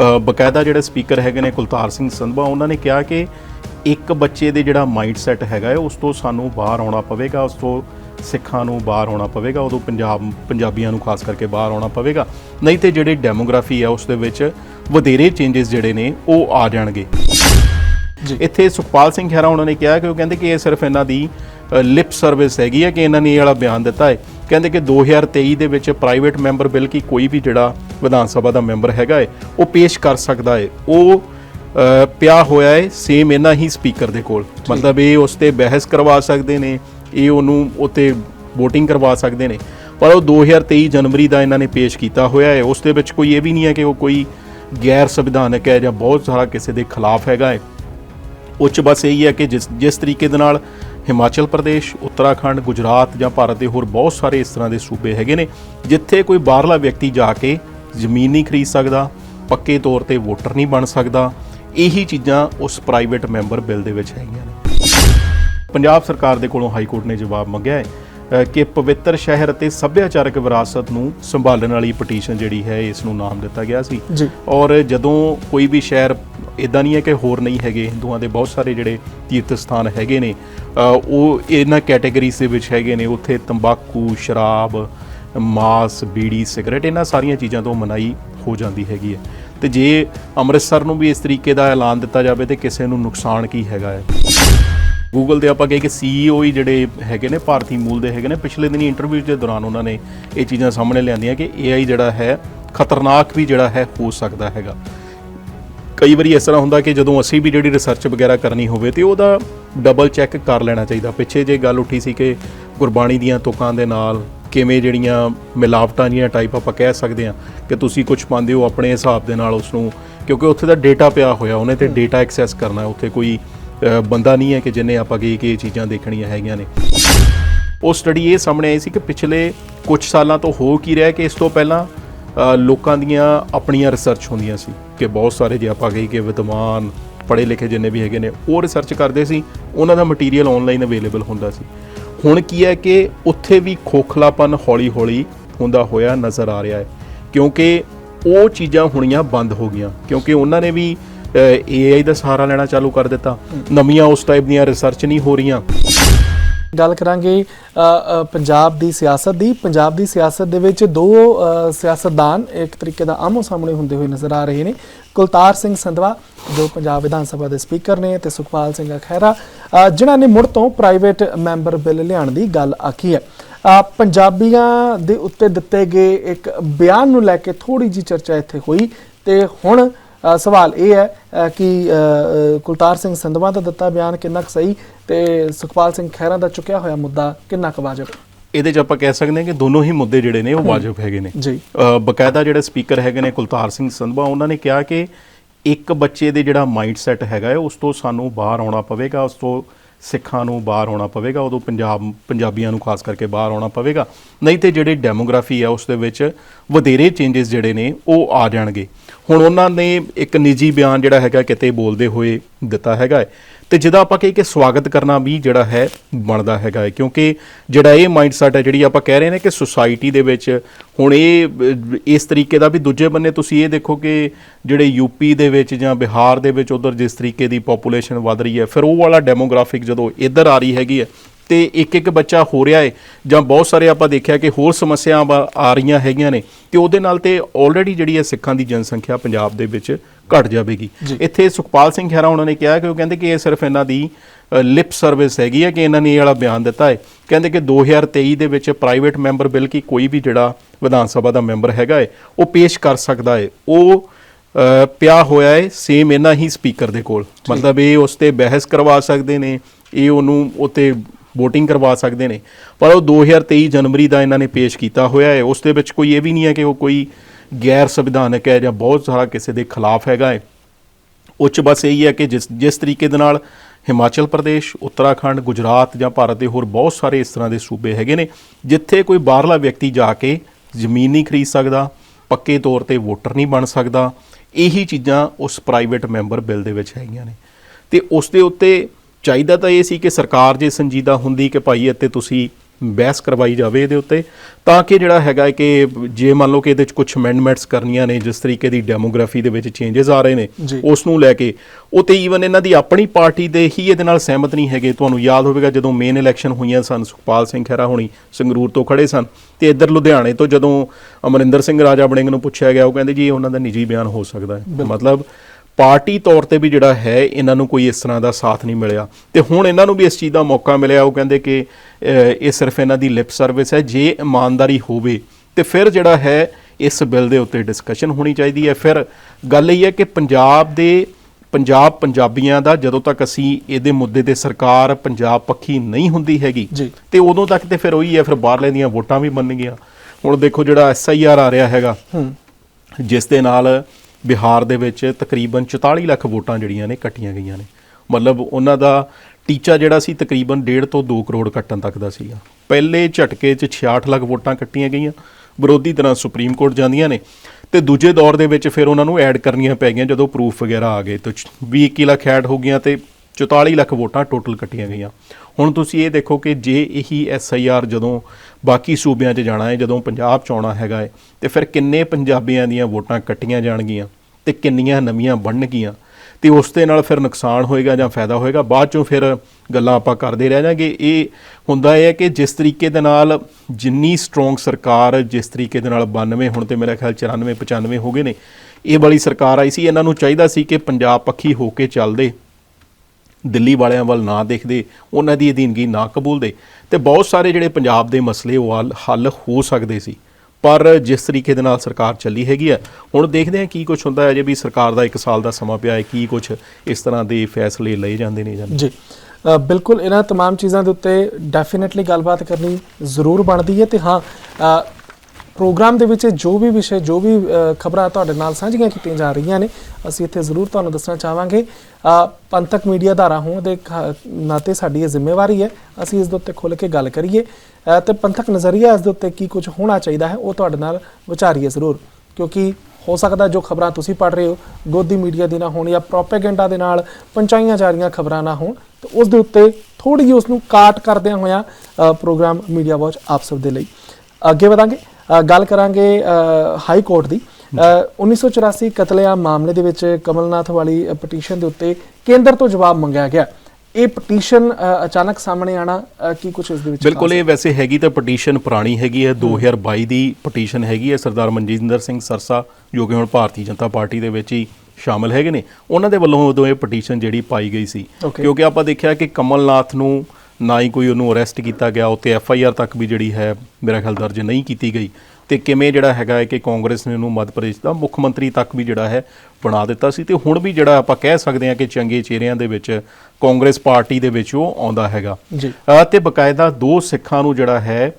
ਬਕਾਇਦਾ ਜਿਹੜੇ ਸਪੀਕਰ ਹੈਗੇ ਨੇ ਕੁਲਤਾਰ ਸਿੰਘ ਸੰਧਵਾ ਉਹਨਾਂ ਨੇ ਕਿਹਾ ਕਿ ਇੱਕ ਬੱਚੇ ਦੇ ਜਿਹੜਾ ਮਾਈਂਡ ਸੈਟ ਹੈਗਾ ਹੈ ਉਸ ਤੋਂ ਸਾਨੂੰ ਬਾਹਰ ਆਉਣਾ ਪਵੇਗਾ ਉਸ ਤੋਂ ਸਿੱਖਾਂ ਨੂੰ ਬਾਹਰ ਆਉਣਾ ਪਵੇਗਾ ਉਦੋਂ ਪੰਜਾਬ ਪੰਜਾਬੀਆਂ ਨੂੰ ਖਾਸ ਕਰਕੇ ਬਾਹਰ ਆਉਣਾ ਪਵੇਗਾ। ਨਹੀਂ ਤੇ ਜਿਹੜੀ ਡੈਮੋਗ੍ਰਾਫੀ ਹੈ ਉਸ ਦੇ ਵਿੱਚ ਵਧੇਰੇ ਚੇਂਜਸ ਜਿਹੜੇ ਨੇ ਉਹ ਆ ਜਾਣਗੇ। ਜੀ। ਇੱਥੇ ਸੁਖਪਾਲ ਸਿੰਘ ਖਹਿਰਾ ਉਹਨਾਂ ਨੇ ਕਿਹਾ ਕਿ ਉਹ ਕਹਿੰਦੇ ਕਿ ਇਹ ਸਿਰਫ ਇਹਨਾਂ ਦੀ ਲਿਪ ਸਰਵਿਸ ਹੈਗੀ ਹੈ ਕਿ ਇਹਨਾਂ ਨੇ ਇਹ ਵਾਲਾ ਬਿਆਨ ਦਿੱਤਾ ਹੈ। ਕਹਿੰਦੇ ਕਿ 2023 ਦੇ ਵਿੱਚ ਪ੍ਰਾਈਵੇਟ ਮੈਂਬਰ ਬਿੱਲ ਕੀ ਕੋਈ ਵੀ ਜਿਹੜਾ ਵਿਧਾਨ ਸਭਾ ਦਾ ਮੈਂਬਰ ਹੈਗਾ ਹੈ ਉਹ ਪੇਸ਼ ਕਰ ਸਕਦਾ ਹੈ ਉਹ ਪਿਆ ਹੋਇਆ ਹੈ ਸੇਮ ਇਹਨਾਂ ਹੀ ਸਪੀਕਰ ਦੇ ਕੋਲ। ਮਤਲਬ ਇਹ ਉਸ ਤੇ ਬਹਿਸ ਕਰਵਾ ਸਕਦੇ ਨੇ ਇਹ ਉਹਨੂੰ ਉਤੇ VOTING ਕਰਵਾ ਸਕਦੇ ਨੇ। ਪਰ ਉਹ 2023 ਜਨਵਰੀ ਦਾ ਇਹਨਾਂ ਨੇ ਪੇਸ਼ ਕੀਤਾ ਹੋਇਆ ਹੈ ਉਸ ਦੇ ਵਿੱਚ ਕੋਈ ਇਹ ਵੀ ਨਹੀਂ ਹੈ ਕਿ ਉਹ ਕੋਈ ਗੈਰ ਸੰਵਿਧਾਨਕ ਹੈ ਜਾਂ ਬਹੁਤ ਸਾਰਾ ਕਿਸੇ ਦੇ ਖਿਲਾਫ ਹੈਗਾ ਹੈ ਉੱਚ ਬਸ ਇਹੀ ਹੈ ਕਿ ਜਿਸ ਜਿਸ ਤਰੀਕੇ ਦੇ ਨਾਲ ਹਿਮਾਚਲ ਪ੍ਰਦੇਸ਼, ਉੱਤਰਾਖੰਡ, ਗੁਜਰਾਤ ਜਾਂ ਭਾਰਤ ਦੇ ਹੋਰ ਬਹੁਤ ਸਾਰੇ ਇਸ ਤਰ੍ਹਾਂ ਦੇ ਸੂਬੇ ਹੈਗੇ ਨੇ, ਜਿੱਥੇ ਕੋਈ ਬਾਹਰਲਾ ਵਿਅਕਤੀ ਜਾ ਕੇ ਜ਼ਮੀਨ ਨਹੀਂ ਖਰੀਦ ਸਕਦਾ, ਪੱਕੇ ਤੌਰ ਤੇ ਵੋਟਰ ਨਹੀਂ ਬਣ ਸਕਦਾ, ਇਹੀ ਚੀਜ਼ਾਂ ਉਸ ਪ੍ਰਾਈਵੇਟ ਮੈਂਬਰ ਬਿੱਲ ਦੇ ਵਿੱਚ ਹੈਗੀਆਂ ਨੇ। ਪੰਜਾਬ ਸਰਕਾਰ ਦੇ ਕੋਲੋਂ ਹਾਈ ਕੋਰਟ ਨੇ ਜਵਾਬ ਮੰਗਿਆ ਹੈ ਕਿ ਪਵਿੱਤਰ ਸ਼ਹਿਰ ਅਤੇ ਸੱਭਿਆਚਾਰਕ ਵਿਰਾਸਤ ਨੂੰ ਸੰਭਾਲਣ ਵਾਲੀ ਪਟੀਸ਼ਨ ਜਿਹੜੀ ਹੈ ਇਸ ਨੂੰ ਨਾਮ ਦਿੱਤਾ ਗਿਆ ਸੀ। ਔਰ ਜਦੋਂ ਕੋਈ ਵੀ ਸ਼ਹਿਰ ਇਦਾਂ ਨਹੀਂ ਹੈ ਕਿ ਹੋਰ ਨਹੀਂ ਹੈਗੇ ਹਿੰਦੂਆਂ ਦੇ ਬਹੁਤ ਸਾਰੇ ਜਿਹੜੇ ਤੀਰਥ ਸਥਾਨ ਹੈਗੇ ਨੇ ਉਹ ਇਹਨਾਂ ਕੈਟਾਗਰੀਜ਼ ਦੇ ਵਿੱਚ ਹੈਗੇ ਨੇ। ਉੱਥੇ ਤੰਬਾਕੂ ਸ਼ਰਾਬ ਮਾਸ ਬੀੜੀ ਸਿਗਰਟ ਇਹਨਾਂ ਸਾਰੀਆਂ ਚੀਜ਼ਾਂ ਤੋਂ ਮਨਾਈ ਹੋ ਜਾਂਦੀ ਹੈਗੀ ਹੈ। ਤੇ ਜੇ ਅੰਮ੍ਰਿਤਸਰ ਨੂੰ ਵੀ ਇਸ ਤਰੀਕੇ ਦਾ ਐਲਾਨ ਦਿੱਤਾ ਜਾਵੇ ਤੇ ਕਿਸੇ ਨੂੰ ਨੁਕਸਾਨ ਕੀ ਹੈਗਾ ਹੈ? ਗੂਗਲ ਦੇ ਆਪਾਂ ਕਹੇ ਕਿ ਸੀਈਓ ਹੀ ਜਿਹੜੇ ਹੈਗੇ ਨੇ ਭਾਰਤੀ ਮੂਲ ਦੇ ਹੈਗੇ ਨੇ ਪਿਛਲੇ ਦਿਨੀ ਇੰਟਰਵਿਊ ਦੇ ਦੌਰਾਨ ਉਹਨਾਂ ਨੇ ਇਹ ਚੀਜ਼ਾਂ ਸਾਹਮਣੇ ਲਿਆਂਦੀਆਂ ਕਿ AI ਜਿਹੜਾ ਹੈ ਖਤਰਨਾਕ ਵੀ ਜਿਹੜਾ ਹੈ ਹੋ ਸਕਦਾ ਹੈਗਾ। ਕਈ ਵਾਰੀ ਇਸ ਤਰ੍ਹਾਂ ਹੁੰਦਾ ਕਿ ਜਦੋਂ ਅਸੀਂ ਵੀ ਜਿਹੜੀ ਰਿਸਰਚ ਵਗੈਰਾ ਕਰਨੀ ਹੋਵੇ ਤੇ ਉਹਦਾ ਡਬਲ ਚੈੱਕ ਕਰ ਲੈਣਾ ਚਾਹੀਦਾ। ਪਿੱਛੇ ਜੇ ਗੱਲ ਉੱਠੀ ਸੀ ਕਿ ਗੁਰਬਾਣੀ ਦੀਆਂ ਤੁਕਾਂ ਦੇ ਨਾਲ ਕਿਵੇਂ ਜਿਹੜੀਆਂ ਮਿਲਾਵਟਾਂ ਜੀਆਂ ਟਾਈਪ ਆਪਾਂ ਕਹਿ ਸਕਦੇ ਹਾਂ ਕਿ ਤੁਸੀਂ ਕੁਝ ਪਾਉਂਦੇ ਹੋ ਆਪਣੇ ਹਿਸਾਬ ਦੇ ਨਾਲ ਉਸ ਨੂੰ ਕਿਉਂਕਿ ਉੱਥੇ ਦਾ ਡੇਟਾ ਪਿਆ ਹੋਇਆ ਉਹਨੇ ਤੇ ਡੇਟਾ ਐਕਸੈਸ ਕਰਨਾ ਹੈ ਉੱਥੇ ਕੋਈ ਬੰਦਾ ਨਹੀਂ ਹੈ ਕਿ ਜਿੰਨੇ ਆਪਾਂ ਕਹੀ ਕਿ ਇਹ ਚੀਜ਼ਾਂ ਦੇਖਣੀਆਂ ਹੈਗੀਆਂ ਨੇ। ਉਹ ਸਟੱਡੀ ਇਹ ਸਾਹਮਣੇ ਆਈ ਸੀ ਕਿ ਪਿਛਲੇ ਕੁਝ ਸਾਲਾਂ ਤੋਂ ਹੋ ਕੀ ਰਿਹਾ ਕਿ ਇਸ ਤੋਂ ਪਹਿਲਾਂ ਲੋਕਾਂ ਦੀਆਂ ਆਪਣੀਆਂ ਰਿਸਰਚ ਹੁੰਦੀਆਂ ਸੀ ਕਿ ਬਹੁਤ ਸਾਰੇ ਜੇ ਆਪਾਂ ਕਹੀ ਕਿ ਵਿਦਵਾਨ ਪੜ੍ਹੇ ਲਿਖੇ ਜਿੰਨੇ ਵੀ ਹੈਗੇ ਨੇ, ਉਹ ਰਿਸਰਚ ਕਰਦੇ ਸੀ, ਉਹਨਾਂ ਦਾ ਮਟੀਰੀਅਲ ਆਨਲਾਈਨ ਅਵੇਲੇਬਲ ਹੁੰਦਾ ਸੀ। ਹੁਣ ਕੀ ਹੈ ਕਿ ਉੱਥੇ ਵੀ ਖੋਖਲਾਪਨ ਹੌਲੀ-ਹੌਲੀ ਹੁੰਦਾ ਹੋਇਆ ਨਜ਼ਰ ਆ ਰਿਹਾ ਹੈ, ਕਿਉਂਕਿ ਉਹ ਚੀਜ਼ਾਂ ਹੁਣੀਆਂ ਬੰਦ ਹੋ ਗਈਆਂ, ਕਿਉਂਕਿ ਉਹਨਾਂ ਨੇ ਵੀ AI ਦਾ ਸਹਾਰਾ ਲੈਣਾ ਚਾਲੂ ਕਰ ਦਿੱਤਾ। ਨਵੀਆਂ ਉਸ ਟਾਈਪ ਦੀਆਂ ਰਿਸਰਚ ਨਹੀਂ ਹੋ ਰਹੀਆਂ। ਗੱਲ ਕਰਾਂਗੇ ਪੰਜਾਬ ਦੀ ਸਿਆਸਤ ਦੀ। ਪੰਜਾਬ ਦੀ ਸਿਆਸਤ ਦੇ ਵਿੱਚ ਦੋ ਸਿਆਸਤਦਾਨ ਇੱਕ ਤਰੀਕੇ ਦਾ ਆਮੋ ਸਾਹਮਣੇ ਹੁੰਦੇ ਹੋਏ ਨਜ਼ਰ ਆ ਰਹੇ ਨੇ। ਕੁਲਤਾਰ ਸਿੰਘ ਸੰਧਵਾ, ਜੋ ਪੰਜਾਬ ਵਿਧਾਨ ਸਭਾ ਦੇ ਸਪੀਕਰ ਨੇ, ਤੇ ਸੁਖਪਾਲ ਸਿੰਘ ਖਹਿਰਾ ਜਿਨ੍ਹਾਂ ਨੇ ਮੁੜ ਤੋਂ ਪ੍ਰਾਈਵੇਟ ਮੈਂਬਰ ਬਿੱਲ ਲਿਆਉਣ ਦੀ ਗੱਲ ਆਖੀ ਹੈ। ਪੰਜਾਬੀਆਂ ਦੇ ਉੱਤੇ ਦਿੱਤੇ ਗਏ ਇੱਕ ਬਿਆਨ ਨੂੰ ਲੈ ਕੇ ਥੋੜੀ ਜੀ ਚਰਚਾ ਇੱਥੇ ਹੋਈ, ਤੇ ਹੁਣ ਸਵਾਲ ਇਹ ਹੈ ਕਿ ਕੁਲਤਾਰ ਸਿੰਘ ਸੰਧਵਾ ਦਾ ਦਿੱਤਾ ਬਿਆਨ ਕਿੰਨਾ ਕੁ ਸਹੀ ਤੇ ਸੁਖਪਾਲ ਸਿੰਘ ਖਹਿਰਾ ਦਾ ਚੁੱਕਿਆ ਹੋਇਆ ਮੁੱਦਾ ਕਿੰਨਾ ਕੁ ਵਾਜਬ? ਇਹਦੇ 'ਚ ਆਪਾਂ ਕਹਿ ਸਕਦੇ ਹਾਂ ਕਿ ਦੋਨੋਂ ਹੀ ਮੁੱਦੇ ਜਿਹੜੇ ਨੇ ਉਹ ਵਾਜਬ ਹੈਗੇ ਨੇ। ਜੀ। ਬਕਾਇਦਾ ਜਿਹੜੇ ਸਪੀਕਰ ਹੈਗੇ ਨੇ ਕੁਲਤਾਰ ਸਿੰਘ ਸੰਧਵਾ ਉਹਨਾਂ ਨੇ ਕਿਹਾ ਕਿ ਇੱਕ ਬੱਚੇ ਦੇ ਜਿਹੜਾ ਮਾਈਂਡ ਸੈਟ ਹੈਗਾ ਹੈ ਉਸ ਤੋਂ ਸਾਨੂੰ ਬਾਹਰ ਆਉਣਾ ਪਵੇਗਾ ਉਸ ਤੋਂ ਸਿੱਖਾਂ ਨੂੰ ਬਾਹਰ ਆਉਣਾ ਪਵੇਗਾ ਉਦੋਂ ਪੰਜਾਬ ਪੰਜਾਬੀਆਂ ਨੂੰ ਖਾਸ ਕਰਕੇ ਬਾਹਰ ਆਉਣਾ ਪਵੇਗਾ। ਨਹੀਂ ਤੇ ਜਿਹੜੀ ਡੈਮੋਗ੍ਰਾਫੀ ਹੈ ਉਸ ਦੇ ਵਿੱਚ ਵਧੇਰੇ ਚੇਂਜਸ ਜਿਹੜੇ ਨੇ ਉਹ ਆ ਜਾਣਗੇ। ਹੁਣ ਉਹਨਾਂ ਨੇ ਇੱਕ ਨਿੱਜੀ ਬਿਆਨ ਜਿਹੜਾ ਹੈਗਾ ਕਿਤੇ ਬੋਲਦੇ ਹੋਏ ਦਿੱਤਾ ਹੈਗਾ ਹੈ। ਤੇ ਜਿਹਦਾ ਆਪਾਂ ਕਹੀ ਕਿ ਸਵਾਗਤ ਕਰਨਾ ਵੀ ਜਿਹੜਾ ਹੈ ਬਣਦਾ ਹੈਗਾ ਹੈ। ਕਿਉਂਕਿ ਜਿਹੜਾ ਇਹ ਮਾਈਂਡਸੈਟ ਹੈ, ਜਿਹੜੀ ਆਪਾਂ ਕਹਿ ਰਹੇ ਨੇ ਕਿ ਸੁਸਾਇਟੀ ਦੇ ਵਿੱਚ ਹੁਣ ਇਹ, ਇਸ ਤਰੀਕੇ ਦਾ ਵੀ ਦੂਜੇ ਬੰਨੇ ਤੁਸੀਂ ਇਹ ਦੇਖੋ ਕਿ ਜਿਹੜੇ ਯੂਪੀ ਦੇ ਵਿੱਚ ਜਾਂ ਬਿਹਾਰ ਦੇ ਵਿੱਚ ਉਧਰ ਜਿਸ ਤਰੀਕੇ ਦੀ ਪੋਪੂਲੇਸ਼ਨ ਵੱਧ ਰਹੀ ਹੈ, ਫਿਰ ਉਹ ਵਾਲਾ ਡੈਮੋਗ੍ਰਾਫਿਕ ਜਦੋਂ ਇੱਧਰ ਆ ਰਹੀ ਹੈਗੀ ਹੈ ਤੇ ਇੱਕ ਇੱਕ ਬੱਚਾ ਹੋ ਰਿਹਾ ਹੈ ਜਾਂ ਬਹੁਤ ਸਾਰੇ ਆਪਾਂ ਦੇਖਿਆ ਕਿ ਹੋਰ ਸਮੱਸਿਆਵਾਂ ਆ ਰਹੀਆਂ ਹੈਗੀਆਂ ਨੇ ਤੇ ਉਹਦੇ ਨਾਲ ਤੇ ਆਲਰੇਡੀ ਜਿਹੜੀ ਹੈ ਸਿੱਖਾਂ ਦੀ ਜਨਸੰਖਿਆ ਪੰਜਾਬ ਦੇ ਵਿੱਚ ਘਟ ਜਾਵੇਗੀ। ਇੱਥੇ ਸੁਖਪਾਲ ਸਿੰਘ ਖਹਿਰਾ ਉਹਨਾਂ ਨੇ ਕਿਹਾ ਕਿ ਉਹ ਕਹਿੰਦੇ ਕਿ ਇਹ ਸਿਰਫ ਇਹਨਾਂ ਦੀ ਲਿਪ ਸਰਵਿਸ ਹੈਗੀ ਹੈ ਕਿ ਇਹਨਾਂ ਨੇ ਇਹ ਵਾਲਾ ਬਿਆਨ ਦਿੱਤਾ ਹੈ ਕਹਿੰਦੇ ਕਿ 2023 ਦੇ ਵਿੱਚ ਪ੍ਰਾਈਵੇਟ ਮੈਂਬਰ ਬਿੱਲ ਕੀ ਕੋਈ ਵੀ ਜਿਹੜਾ ਵਿਧਾਨ ਸਭਾ ਦਾ ਮੈਂਬਰ ਹੈਗਾ ਹੈ ਉਹ ਪੇਸ਼ ਕਰ ਸਕਦਾ ਹੈ ਉਹ ਪਿਆ ਹੋਇਆ ਹੈ ਸੇਮ ਇਹਨਾਂ ਹੀ ਸਪੀਕਰ ਦੇ ਕੋਲ। ਮਤਲਬ ਇਹ ਉਸ ਤੇ ਬਹਿਸ ਕਰਵਾ ਸਕਦੇ ਨੇ ਇਹ ਉਹਨੂੰ ਉਤੇ VOTING ਕਰਵਾ ਸਕਦੇ ਨੇ। ਪਰ ਉਹ 2023 ਜਨਵਰੀ ਦਾ ਇਹਨਾਂ ਨੇ ਪੇਸ਼ ਕੀਤਾ ਹੋਇਆ ਹੈ। ਉਸ ਦੇ ਵਿੱਚ ਕੋਈ ਇਹ ਵੀ ਨਹੀਂ ਹੈ ਕਿ ਉਹ ਕੋਈ ਗੈਰ ਸੰਵਿਧਾਨਕ ਹੈ ਜਾਂ ਬਹੁਤ ਸਾਰਾ ਕਿਸੇ ਦੇ ਖਿਲਾਫ ਹੈਗਾ ਹੈ। ਉੱਚ ਬਸ ਇਹੀ ਹੈ ਕਿ ਜਿਸ ਜਿਸ ਤਰੀਕੇ ਦੇ ਨਾਲ ਹਿਮਾਚਲ ਪ੍ਰਦੇਸ਼, ਉੱਤਰਾਖੰਡ, ਗੁਜਰਾਤ ਜਾਂ ਭਾਰਤ ਦੇ ਹੋਰ ਬਹੁਤ ਸਾਰੇ ਇਸ ਤਰ੍ਹਾਂ ਦੇ ਸੂਬੇ ਹੈਗੇ ਨੇ, ਜਿੱਥੇ ਕੋਈ ਬਾਹਰਲਾ ਵਿਅਕਤੀ ਜਾ ਕੇ ਜ਼ਮੀਨ ਨਹੀਂ ਖਰੀਦ ਸਕਦਾ, ਪੱਕੇ ਤੌਰ ਤੇ ਵੋਟਰ ਨਹੀਂ ਬਣ ਸਕਦਾ। ਇਹੀ ਚੀਜ਼ਾਂ ਉਸ ਪ੍ਰਾਈਵੇਟ ਮੈਂਬਰ ਬਿੱਲ ਦੇ ਵਿੱਚ ਹੈਗੀਆਂ ਨੇ। ਤੇ ਉਸ ਦੇ ਉੱਤੇ ਚਾਹੀਦਾ ਤਾਂ ਇਹ ਸੀ ਕਿ ਸਰਕਾਰ ਜੇ ਸੰਜੀਦਾ ਹੁੰਦੀ ਕਿ ਭਾਈ ਇੱਥੇ ਤੁਸੀਂ ਬਹਿਸ ਕਰਵਾਈ ਜਾਵੇ ਇਹਦੇ ਉੱਤੇ ਤਾਂ ਕਿ ਜਿਹੜਾ ਹੈਗਾ ਕਿ ਜੇ ਮੰਨ ਲਓ ਕਿ ਇਹਦੇ ਵਿੱਚ ਕੁਝ ਅਮੈਂਡਮੈਂਟਸ ਕਰਨੀਆਂ ਨੇ ਜਿਸ ਤਰੀਕੇ ਦੀ ਡੈਮੋਗ੍ਰਾਫੀ ਦੇ ਵਿੱਚ ਚੇਂਜਸ ਆ ਰਹੇ ਨੇ। ਉਸ ਨੂੰ ਲੈ ਕੇ ਉਹ ਤੇ ਈਵਨ ਇਹਨਾਂ ਦੀ ਆਪਣੀ ਪਾਰਟੀ ਦੇ ਹੀ ਇਹਦੇ ਨਾਲ ਸਹਿਮਤ ਨਹੀਂ ਹੈਗੇ। ਤੁਹਾਨੂੰ ਯਾਦ ਹੋਵੇਗਾ ਜਦੋਂ ਮੇਨ ਇਲੈਕਸ਼ਨ ਹੋਈਆਂ ਸਨ ਸੁਖਪਾਲ ਸਿੰਘ ਖਹਿਰਾ ਹੋਣੀ ਸੰਗਰੂਰ ਤੋਂ ਖੜੇ ਸਨ ਤੇ ਇੱਧਰ ਲੁਧਿਆਣੇ ਤੋਂ ਜਦੋਂ ਅਮਰਿੰਦਰ ਸਿੰਘ ਰਾਜਾ ਬੜਿੰਗ ਨੂੰ ਪੁੱਛਿਆ ਗਿਆ ਉਹ ਕਹਿੰਦੇ ਜੀ ਇਹ ਉਹਨਾਂ ਦਾ ਨਿੱਜੀ ਬਿਆਨ ਹੋ ਸਕਦਾ ਹੈ। ਮਤਲਬ ਪਾਰਟੀ ਤੌਰ ਤੇ ਵੀ ਜਿਹੜਾ ਹੈ ਇਹਨਾਂ ਨੂੰ ਕੋਈ ਇਸ ਤਰ੍ਹਾਂ ਦਾ ਸਾਥ ਨਹੀਂ ਮਿਲਿਆ। ਤੇ ਹੁਣ ਇਹਨਾਂ ਨੂੰ ਵੀ ਇਸ ਚੀਜ਼ ਦਾ ਮੌਕਾ ਮਿਲਿਆ ਉਹ ਕਹਿੰਦੇ ਕਿ ਇਹ ਸਿਰਫ ਇਹਨਾਂ ਦੀ ਲਿਪ ਸਰਵਿਸ ਹੈ। ਜੇ ਇਮਾਨਦਾਰੀ ਹੋਵੇ ਤੇ ਫਿਰ ਜਿਹੜਾ ਹੈ ਇਸ ਬਿੱਲ ਦੇ ਉੱਤੇ ਡਿਸਕਸ਼ਨ ਹੋਣੀ ਚਾਹੀਦੀ ਹੈ। ਫਿਰ ਗੱਲ ਇਹ ਹੈ ਕਿ ਪੰਜਾਬ ਦੇ ਪੰਜਾਬ ਪੰਜਾਬੀਆਂ ਦਾ ਜਦੋਂ ਤੱਕ ਅਸੀਂ ਇਹਦੇ ਮੁੱਦੇ ਤੇ ਸਰਕਾਰ ਪੰਜਾਬ ਪੱਖੀ ਨਹੀਂ ਹੁੰਦੀ ਹੈਗੀ। ਤੇ ਉਦੋਂ ਤੱਕ ਤੇ ਫਿਰ ਉਹੀ ਹੈ ਫਿਰ ਬਾਹਰਲੇ ਦੀਆਂ ਵੋਟਾਂ ਵੀ ਮੰਨਣਗੀਆਂ ਹੁਣ ਦੇਖੋ ਜਿਹੜਾ ਐਸਆਈਆਰ ਆ ਰਿਹਾ ਹੈਗਾ ਜਿਸ ਦੇ ਨਾਲ ਬਿਹਾਰ ਦੇ ਵਿੱਚ ਤਕਰੀਬਨ 44 ਲੱਖ ਵੋਟਾਂ ਜਿਹੜੀਆਂ ਨੇ ਕੱਟੀਆਂ ਗਈਆਂ ਨੇ। ਮਤਲਬ ਉਹਨਾਂ ਦਾ ਟੀਚਾ ਜਿਹੜਾ ਸੀ ਤਕਰੀਬਨ 1.5 ਤੋਂ 2 ਕਰੋੜ ਕੱਟਣ ਤੱਕ ਦਾ ਸੀਗਾ। ਪਹਿਲੇ ਝਟਕੇ 'ਚ 66 ਲੱਖ ਵੋਟਾਂ ਕੱਟੀਆਂ ਗਈਆਂ, ਵਿਰੋਧੀ ਤਰ੍ਹਾਂ ਸੁਪਰੀਮ ਕੋਰਟ ਜਾਂਦੀਆਂ ਨੇ ਤੇ ਦੂਜੇ ਦੌਰ ਦੇ ਵਿੱਚ ਫਿਰ ਉਹਨਾਂ ਨੂੰ ਐਡ ਕਰਨੀਆਂ ਪੈ ਗਈਆਂ ਜਦੋਂ ਪ੍ਰੂਫ ਵਗੈਰਾ ਆ ਗਏ। ਤਾਂ 20 21 ਲੱਖ ਐਡ ਹੋ ਗਈਆਂ ਤੇ 44 ਲੱਖ ਵੋਟਾਂ ਟੋਟਲ ਕੱਟੀਆਂ ਗਈਆਂ। ਹੁਣ ਤੁਸੀਂ ਇਹ ਦੇਖੋ ਕਿ ਜੇ ਇਹੀ ਐਸਆਈਆਰ ਜਦੋਂ ਬਾਕੀ ਸੂਬਿਆਂ 'ਚ ਜਾਣਾ ਹੈ, ਜਦੋਂ ਪੰਜਾਬ 'ਚ ਆਉਣਾ ਹੈਗਾ ਹੈ, ਤੇ ਫਿਰ ਕਿੰਨੇ ਪੰਜਾਬੀਆਂ ਦੀਆਂ ਵੋਟਾਂ ਕੱਟੀਆਂ ਜਾਣਗੀਆਂ ਤੇ ਕਿੰਨੀਆਂ ਨਵੀਆਂ ਬਣਨਗੀਆਂ, ਤੇ ਉਸ ਦੇ ਨਾਲ ਫਿਰ ਨੁਕਸਾਨ ਹੋਏਗਾ ਜਾਂ ਫਾਇਦਾ ਹੋਏਗਾ, ਬਾਅਦ ਚੋਂ ਫਿਰ ਗੱਲਾਂ ਆਪਾਂ ਕਰਦੇ ਰਹਿ ਜਾਾਂਗੇ। ਇਹ ਹੁੰਦਾ ਇਹ ਹੈ ਕਿ ਜਿਸ ਤਰੀਕੇ ਦੇ ਨਾਲ ਜਿੰਨੀ ਸਟਰੋਂਗ ਸਰਕਾਰ ਜਿਸ ਤਰੀਕੇ ਦੇ ਨਾਲ 92 ਹੁਣ ਤੇ ਮੇਰਾ ਖਿਆਲ 94 95 ਹੋ ਗਏ ਨੇ, ਇਹ ਵਾਲੀ ਸਰਕਾਰ ਆਈ ਸੀ, ਇਹਨਾਂ ਨੂੰ ਚਾਹੀਦਾ ਸੀ ਕਿ ਪੰਜਾਬ ਪੱਖੀ ਹੋ ਕੇ ਚੱਲਦੇ। ਦਿੱਲੀ ਵਾਲਿਆਂ ਵੱਲ ਨਾ ਦੇਖਦੇ ਉਹਨਾਂ ਦੀ ਅਧੀਨਗੀ ਨਾ ਕਬੂਲਦੇ ਤੇ ਬਹੁਤ ਸਾਰੇ ਜਿਹੜੇ ਪੰਜਾਬ ਦੇ ਮਸਲੇ ਉਹ ਹੱਲ- ਹੱਲ ਹੋ ਸਕਦੇ ਸੀ ਪਰ ਜਿਸ ਤਰੀਕੇ ਦੇ ਨਾਲ ਸਰਕਾਰ ਚੱਲੀ ਹੈਗੀ ਆ ਹੁਣ ਦੇਖਦੇ ਹਾਂ ਕੀ ਕੁਝ ਹੁੰਦਾ ਹੈ ਅਜੇ ਵੀ ਸਰਕਾਰ ਦਾ 1 ਸਾਲ ਦਾ ਸਮਾਂ ਪਿਆ ਹੈ ਕੀ ਕੁਝ ਇਸ ਤਰ੍ਹਾਂ ਦੇ ਫੈਸਲੇ ਲਏ ਜਾਂਦੇ ਨੇ ਜਾਂ ਨਹੀਂ। ਜੀ ਅ, ਬਿਲਕੁਲ ਇਹਨਾਂ तमाम ਚੀਜ਼ਾਂ ਦੇ ਉੱਤੇ ਡੈਫੀਨਿਟਲੀ ਗੱਲਬਾਤ ਕਰਨੀ ਜ਼ਰੂਰ ਬਣਦੀ ਹੈ ਤੇ ਹਾਂ ਅ, ਪ੍ਰੋਗਰਾਮ ਦੇ ਵਿੱਚ ਜੋ ਵੀ ਵਿਸ਼ੇ ਜੋ ਵੀ ਖਬਰਾਂ ਤੁਹਾਡੇ ਨਾਲ ਸਾਂਝੀਆਂ ਕੀਤੀਆਂ ਜਾ ਰਹੀਆਂ ਨੇ ਅਸੀਂ ਇੱਥੇ ਜ਼ਰੂਰ ਤੁਹਾਨੂੰ ਦੱਸਣਾ ਚਾਹਾਂਗੇ। ਅ, ਪੰਥਕ ਮੀਡੀਆ ਧਾਰਾ ਹੋਣ ਦੇ ਖ- ਨਾਤੇ ਸਾਡੀ ਇਹ ਜ਼ਿੰਮੇਵਾਰੀ ਹੈ। ਅਸੀਂ ਇਸ ਦੇ ਉੱਤੇ ਖੁੱਲ੍ਹ ਕੇ ਗੱਲ ਕਰੀਏ। ਅ, ਤੇ ਪੰਥਕ ਨਜ਼ਰੀਆ ਇਸ ਦੇ ਉੱਤੇ ਕੀ ਕੁਝ ਹੋਣਾ ਚਾਹੀਦਾ ਹੈ ਉਹ ਤੁਹਾਡੇ ਨਾਲ ਵਿਚਾਰੀਏ ਜ਼ਰੂਰ। ਕਿਉਂਕਿ ਹੋ ਸਕਦਾ ਜੋ ਖਬਰਾਂ ਤੁਸੀਂ ਪੜ ਰਹੇ ਹੋ ਗੋਦੀ ਮੀਡੀਆ ਦੀ ਨਾ ਹੋਣ ਜਾਂ ਪ੍ਰੋਪੇਗੈਂਡਾ ਦੇ ਨਾਲ ਪਹੁੰਚਾਈਆਂ ਜਾ ਰਹੀਆਂ ਖਬਰਾਂ ਨਾ ਹੋਣ ਤੇ ਉਸ ਦੇ ਉੱਤੇ ਥੋੜੀ ਜਿਹੀ ਉਸ ਨੂੰ ਕਾਟ ਕਰਦਿਆਂ ਹੋਇਆਂ ਪ੍ਰੋਗਰਾਮ ਮੀਡੀਆ ਵਾਚ ਆਪ ਸਭ ਦੇ ਲਈ। ਅੱਗੇ ਵਧਾਂਗੇ। ਗੱਲ ਕਰਾਂਗੇ ਹਾਈ ਕੋਰਟ ਦੀ। ਅ, 1984 ਕਤਲੇਆਮ ਮਾਮਲੇ ਦੇ ਵਿੱਚ ਕਮਲਨਾਥ ਵਾਲੀ ਪਟੀਸ਼ਨ ਦੇ ਉੱਤੇ ਕੇਂਦਰ ਤੋਂ ਜਵਾਬ ਮੰਗਿਆ ਗਿਆ। ਇਹ ਪਟੀਸ਼ਨ ਅਚਾਨਕ ਸਾਹਮਣੇ ਆਣਾ ਕੀ ਕੁਝ ਇਸ ਦੇ ਵਿੱਚ ਬਿਲਕੁਲ ਇਹ ਵੈਸੇ ਹੈਗੀ ਤਾਂ ਪਟੀਸ਼ਨ ਪੁਰਾਣੀ ਹੈਗੀ ਹੈ। 2022 ਦੀ ਪਟੀਸ਼ਨ ਹੈਗੀ ਹੈ। ਸਰਦਾਰ ਮਨਜਿੰਦਰ ਸਿੰਘ ਸਰਸਾ ਜੋ ਕਿ ਹੁਣ ਭਾਰਤੀ ਜਨਤਾ ਪਾਰਟੀ ਦੇ ਵਿੱਚ ਹੀ ਸ਼ਾਮਲ ਹੈਗੇ ਨੇ ਉਹਨਾਂ ਦੇ ਵੱਲੋਂ ਉਦੋਂ ਇਹ ਪਟੀਸ਼ਨ ਜਿਹੜੀ ਪਾਈ ਗਈ ਸੀ. ਕਿਉਂਕਿ ਆਪਾਂ ਦੇਖਿਆ ਕਿ ਕਮਲਨਾਥ ਨੂੰ ਨਾ ਹੀ ਕੋਈ ਉਹਨੂੰ ਅਰੈਸਟ ਕੀਤਾ ਗਿਆ ਉੱਤੇ ਐਫ ਆਈ ਆਰ ਤੱਕ ਵੀ ਜਿਹੜੀ ਹੈ ਮੇਰਾ ਖਿਆਲ ਦਰਜ ਨਹੀਂ ਕੀਤੀ ਗਈ। ਤੇ ਕਿਵੇਂ ਜਿਹੜਾ ਹੈਗਾ ਹੈ ਕਿ ਕਾਂਗਰਸ ਨੇ ਉਹਨੂੰ ਮੱਧ ਪ੍ਰਦੇਸ਼ ਦਾ ਮੁੱਖ ਮੰਤਰੀ ਤੱਕ ਵੀ ਜਿਹੜਾ ਹੈ ਬਣਾ ਦਿੱਤਾ ਸੀ। ਤੇ ਹੁਣ ਵੀ ਜਿਹੜਾ ਆਪਾਂ ਕਹਿ ਸਕਦੇ ਹਾਂ ਕਿ ਚੰਗੇ ਚਿਹਰਿਆਂ ਦੇ ਵਿੱਚ ਕਾਂਗਰਸ ਪਾਰਟੀ ਦੇ ਵਿੱਚ ਉਹ ਆਉਂਦਾ ਹੈਗਾ। ਤੇ ਬਕਾਇਦਾ ਦੋ ਸਿੱਖਾਂ ਨੂੰ ਜਿਹੜਾ ਹੈ